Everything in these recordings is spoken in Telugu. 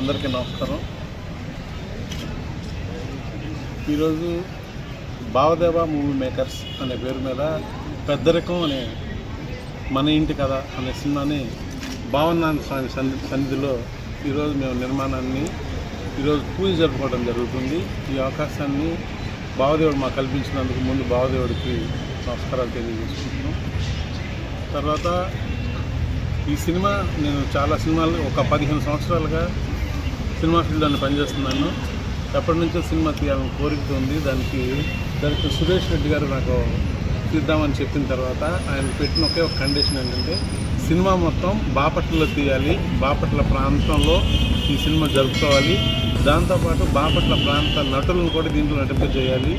అందరికీ నమస్కారం. ఈరోజు భావదేవ మూవీ మేకర్స్ అనే పేరు మీద పెద్దరికం అనే మన ఇంటి కథ అనే సినిమాని భావనాథ స్వామి సన్నిధిలో ఈరోజు మేము నిర్మాణాన్ని ఈరోజు పూజ జరుపుకోవడం జరుగుతుంది. ఈ అవకాశాన్ని భావదేవుడు మాకు కల్పించినందుకు ముందు భావదేవుడికి నమస్కారాలు తెలియజేసుకుంటున్నాం. తర్వాత ఈ సినిమా నేను చాలా సినిమాలు ఒక పదిహేను సంవత్సరాలుగా సినిమా ఫీల్డ్లో పనిచేస్తున్నాను ఎప్పటి నుంచో సినిమా తీయాలని కోరిక ఉంది. దానికి డైరెక్టర్ సురేష్ రెడ్డి గారు నాకు తీద్దామని చెప్పిన తర్వాత ఆయన పెట్టిన ఒకే ఒక కండిషన్ ఏంటంటే సినిమా మొత్తం బాపట్లలో తీయాలి. బాపట్ల ప్రాంతంలో ఈ సినిమా జరుపుకోవాలి. దాంతోపాటు బాపట్ల ప్రాంత నటులను కూడా దీంట్లో నటింప చేయాలి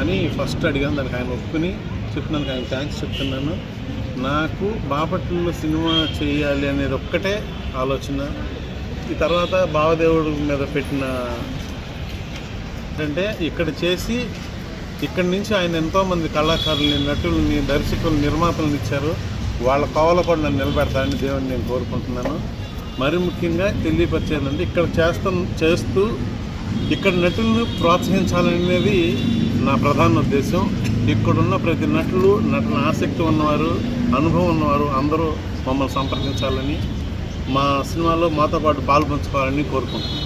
అని ఫస్ట్ అడిగాను. దానికి ఆయన ఒప్పుకుని చెప్పినందుకు ఆయన థ్యాంక్స్ చెప్తున్నాను. నాకు బాపట్లలో సినిమా చేయాలి అనేది ఒక్కటే ఆలోచన. ఈ తర్వాత భావదేవుడు మీద పెట్టిన ఏంటంటే ఇక్కడ చేసి ఇక్కడి నుంచి ఆయన ఎంతోమంది కళాకారుల్ని నటుల్ని దర్శకులు నిర్మాతలను ఇచ్చారు. వాళ్ళ కోవల కూడా నన్ను నిలబెడతానని దేవుని నేను కోరుకుంటున్నాను. మరి ముఖ్యంగా తెలియపరిచేదంటే ఇక్కడ చేస్తూ చేస్తూ ఇక్కడ నటులను ప్రోత్సహించాలనేది నా ప్రధాన ఉద్దేశం. ఇక్కడున్న ప్రతి నటులు నటన ఆసక్తి ఉన్నవారు అనుభవం ఉన్నవారు అందరూ మమ్మల్ని సంప్రదించాలని మా సినిమాలో మాతో పాటు పాల్పంచుకోవాలని కోరుకుంటున్నాను